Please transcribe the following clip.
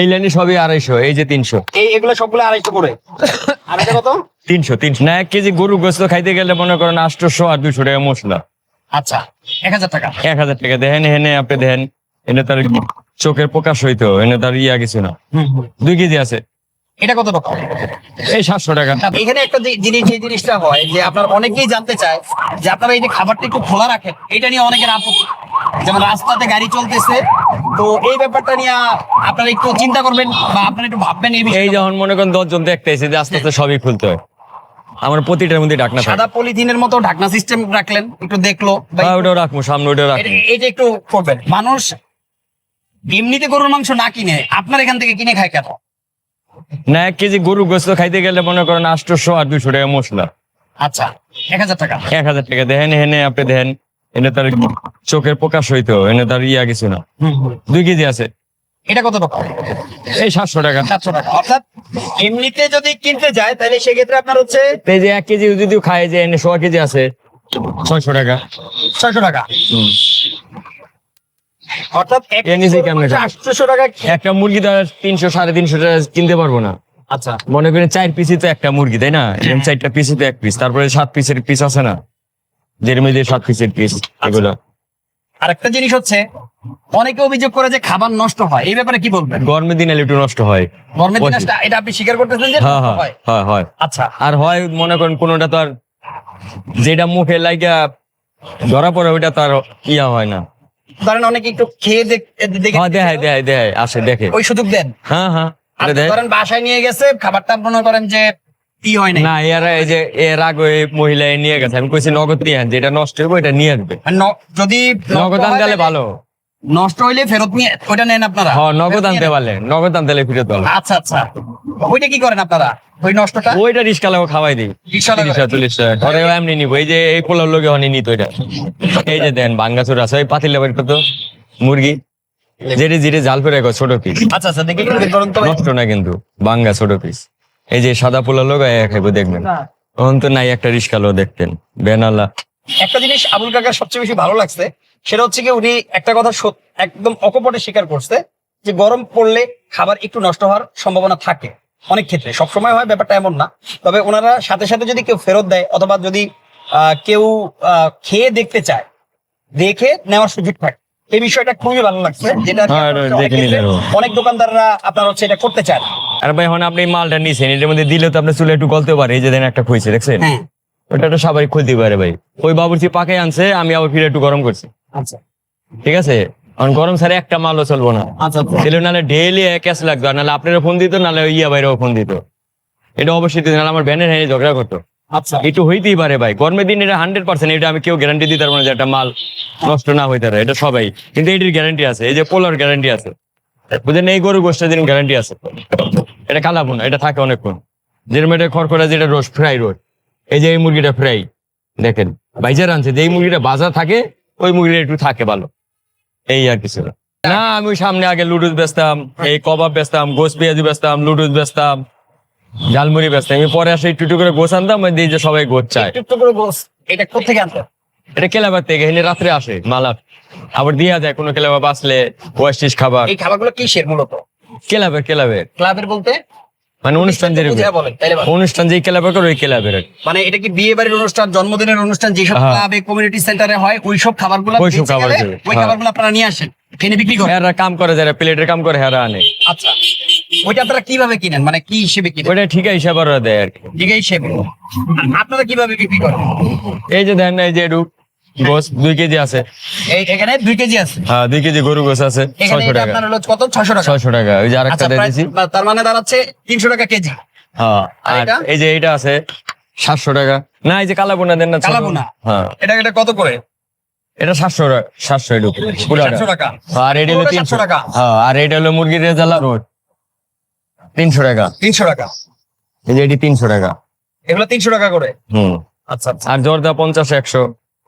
এই লাইনে সবই আড়াইশো এই যে তিনশো। এই এগুলো সবগুলো আড়াইশো করে। আর এটা কত? তিনশো তিনশো। না এক কেজি গরু গোস্ত খাইতে গেলে মনে করেন আটশোশো আর দুশো টাকা মশলা। আচ্ছা এক হাজার টাকা। এক হাজার টাকা। দেখেন হেনে আপনি দেখেন এনে তার চোখের প্রকাশ হইতো এনে তার ইয়া কিছু না। দুই কেজি আছে। এটা কত টাকা? এই সাতশো টাকা। এখানে একটা যে জিনিস যে জিনিসটা হয় যে আপনার অনেকেই জানতে চায় যে আপনারা এই যে খাবারটা একটু খোলা রাখেন এটা নিয়ে অনেকের আপত্তি। যেমন রাস্তাতে গাড়ি চলতেছে তো এই ব্যাপারটা নিয়ে আপনারা একটু চিন্তা করবেন বা আপনারা একটু ভাববেন এই এই যখন মনে করেন দশজন দেখতে এসে যে আস্তে আস্তে সবই খুলতে হয়। আমার প্রতিটার মধ্যে থাকে। সাদা পলিথিনের মতো ঢাকনা সিস্টেম রাখলেন একটু দেখল বা হ্যাঁ, রাখব সামনে রাখব। এটা- এটা একটু করবেন। মানুষ এমনিতে গরুর মাংস না কিনে আপনার এখান থেকে কিনে খায় কেন? না এক কেজি গরু গোস্ত খাইতে গেলে মনে করেন আটশোশো আর দুশো টাকা মশলা। আচ্ছা এক হাজার টাকা। এক হাজার টাকা দেখেন হেনে আপনি দেখেন। এনে তার চোখের প্রকাশ হইতো এনে তার ইয়া কিছু না। দুই কেজি আছে। এটা কত টাকা? এই সাতশো টাকা। সাতশো টাকা। অর্থাৎ এমনিতে যদি কিনতে যায় তাহলে সেক্ষেত্রে আপনার হচ্ছে এই যে এক কেজি যদি খায় যে এনে সোয়া কেজি আছে ছয়শো টাকা। ছয়শো টাকা। অর্থাৎ একটা মুরগি তো তিনশো সাড়ে তিনশো টাকা কিনতে পারব না। আচ্ছা। মনে করেন চার পিসই তো একটা মুরগি তাই না? চারটা পিসই তো এক পিস তারপরে সাত পিসের পিস আছে না? সাত পিসের পিস এগুলো। আর একটা জিনিস হচ্ছে অনেকে অভিযোগ করে যে খাবার নষ্ট হয় এই ব্যাপারে কি বলবেন? গরমের দিনে একটু নষ্ট হয়। গরমের দিনে এটা আপনি স্বীকার করতেছেন যে হ্যাঁ হ্যাঁ হয়? হয় আচ্ছা। আর হয় মনে করেন কোনোটা তো আর যেটা মুখে লাগা ধরা পড়ে ওইটা তো আর ইয়া হয় না। ধরেন অনেকে একটু খেয়ে দেখ- দেখে দেখায় দেখায় দেখায় আসে দেখে। ওই সুযোগ দেন। হ্যাঁ হ্যাঁ। ধরেন বাসায় নিয়ে গেছে খাবারটা মনে করেন যে ই হয় নাই? না এরা এই যে এর আগে ওই মহিলা নিয়ে গেছে। আমি কইছি নগদ নিয়ে আন যেটা নষ্ট হবে ওইটা নিয়ে আসবে। যদি নগদ আনতে ভালো। নষ্ট হইলে ফেরত নিয়ে ওইটা নেন আপনারা। হ্যাঁ নগদ আনতে পারলে নগদ আনতে হলে ফিরত আচ্ছা আচ্ছা। ওইটা কি করেন আপনারা? ওই নষ্টটা? ওইটা রিক্সা লাগো খাওয়াই দিই। চল্লিশ ঘরে এমনি নিবো। এই যে এই পোলার লোকে হনি নিত ওইটা। এই যে দেন বাঙ্গাচুর আছে। ওই পাতিল লেবার কত? মুরগি। যেটি যেটি জাল রাখো ছোট পিস আচ্ছা আচ্ছা দেখি নষ্ট না কিন্তু বাঙ্গা ছোট পিস এই যে সাদা পোলার লোক খাইবো দেখবেন। তখন তো নাই একটা রিক্সা লো দেখতেন বেনালা একটা জিনিস আবুল কাকার সবচেয়ে বেশি ভালো লাগছে সেটা হচ্ছে কি উনি একটা কথা একদম অকপটে স্বীকার করছে যে গরম পড়লে খাবার একটু নষ্ট হওয়ার সম্ভাবনা থাকে অনেক ক্ষেত্রে। সবসময় হয় ব্যাপারটা এমন না। তবে ওনারা সাথে সাথে যদি কেউ ফেরত দেয় অথবা যদি আহ, কেউ খেয়ে দেখতে চায় দেখে নেওয়ার সুযোগ থাকে। এই বিষয়টা খুবই ভালো লাগছে যেটা হ্যাঁ, অনেক দোকানদাররা আপনার হচ্ছে এটা করতে চায়। আর ভাই এখন আপনি মালটা নিছেন এটার মধ্যে দিলে তো আপনার চুলে একটু গলতে পারে। এই যে দেন একটা খুঁজছে দেখছেন? হ্যাঁ। ওটা তো সবাই খুলতে পারে ভাই। ওই বাবুর্চি পাকে আনছে আমি আবার ফিরে একটু গরম করছি। আচ্ছা। ঠিক আছে? এখন গরম ছাড়া একটা মালও চলবো না। আচ্ছা আচ্ছা। তাহলে নাহলে ডেইলি ক্যাশ লাগতো নাহলে আপনারও ফোন দিত নাহলে ইয়া বাইরেও ফোন দিত। এটা অবশ্যই দিত নাহলে আমার ব্যানের হ্যাঁ ঝগড়া করতো। আচ্ছা। একটু হইতেই পারে ভাই। গরমের দিন এটা হান্ড্রেড পার্সেন্ট এটা আমি কেউ গ্যারান্টি দিতে পারব না যে একটা মাল নষ্ট না হইতে পারে এটা সবাই। কিন্তু এটির গ্যারান্টি আছে এই যে পোলার গ্যারান্টি আছে। বুঝলেন এই গরু দিন গ্যারান্টি আছে। এটা কালাবো না এটা থাকে অনেকক্ষণ যেরকম এটা খড়খড়া যেটা রোজ ফ্রাই রোজ এই যে এই মুরগিটা ফ্রাই দেখেন। বাইজার আনছে যে এই মুরগিটা বাজা থাকে ওই মুরগিটা একটু থাকে ভালো। এই আর কিছু না। না আমি সামনে আগে লুডুস বেচতাম এই কবাব বেচতাম গোস পেঁয়াজি বেচতাম লুডুস বেচতাম ঝালমুড়ি বেচতাম। আমি পরে আসে একটু করে গোস আনতাম দিয়ে যে সবাই গোস চায়। এটা কোথেকে আনতে এটা কেলাবার থেকে এখানে রাত্রে আসে মালা। আবার দিয়া যায় কোনো কেলাবা বাঁচলে ওয়াস্টিস খাবার। এই খাবারগুলো কিসের মূলত? কেলাবের কেলাবের। ক্লাবের বলতে? মানে অনুষ্ঠান ভালো। অনুষ্ঠান যেই কেলাবের করে ওই কেলাবের। আর। মানে এটা কি বিয়ে বাড়ির অনুষ্ঠান জন্মদিনের অনুষ্ঠান যেসব হ্যাঁ। ক্লাবে কমিউনিটি সেন্টারে হয় ওইসব খাবারগুলো ওইসব খাবার ওই হ্যাঁ। খাবারগুলো আপনারা নিয়ে আসেন কিনে বিক্রি করেন। হেরা কাম করে যারা প্লেটের কাম করে হেরা আনে। আচ্ছা। ওইটা আপনারা কীভাবে কিনেন? মানে কি হিসেবে কিনেন? ওইটা ঠিক হিসাবে ওরা দেয় আর কি। ঠিক হিসেবে। আপনারা কীভাবে বিক্রি করেন? এই যে দেন এই যে একটু গোস দুই কেজি আছে। এই এখানে দুই কেজি আছে? হ্যাঁ দুই কেজি গরু গোস আছে ছয়শো টাকা। আপনার হলো কত? টাকা। ছয়শো টাকা ওই যে আরেকটা আচ্ছা দিয়েছি তার মানে দাঁড়াচ্ছে তিনশো টাকা কেজি। হ্যাঁ আর এটা? এই যে এইটা আছে সাতশো টাকা। না এই যে কালাবোনা দেন না? কালাবোনা? হ্যাঁ। এটা এটা কত করে? এটা সাতশো টাকা সাতশো পুরাটা সাতশো টাকা। আর এটা হলো তিনশো। টাকা। হ্যাঁ আর এটা হলো মুরগির রেজালা রোড। তিনশো টাকা। তিনশো টাকা। এই যে এটি তিনশো টাকা। এগুলো তিনশো টাকা করে? হুম। আচ্ছা আচ্ছা। আর জর্দা পঞ্চাশ একশো।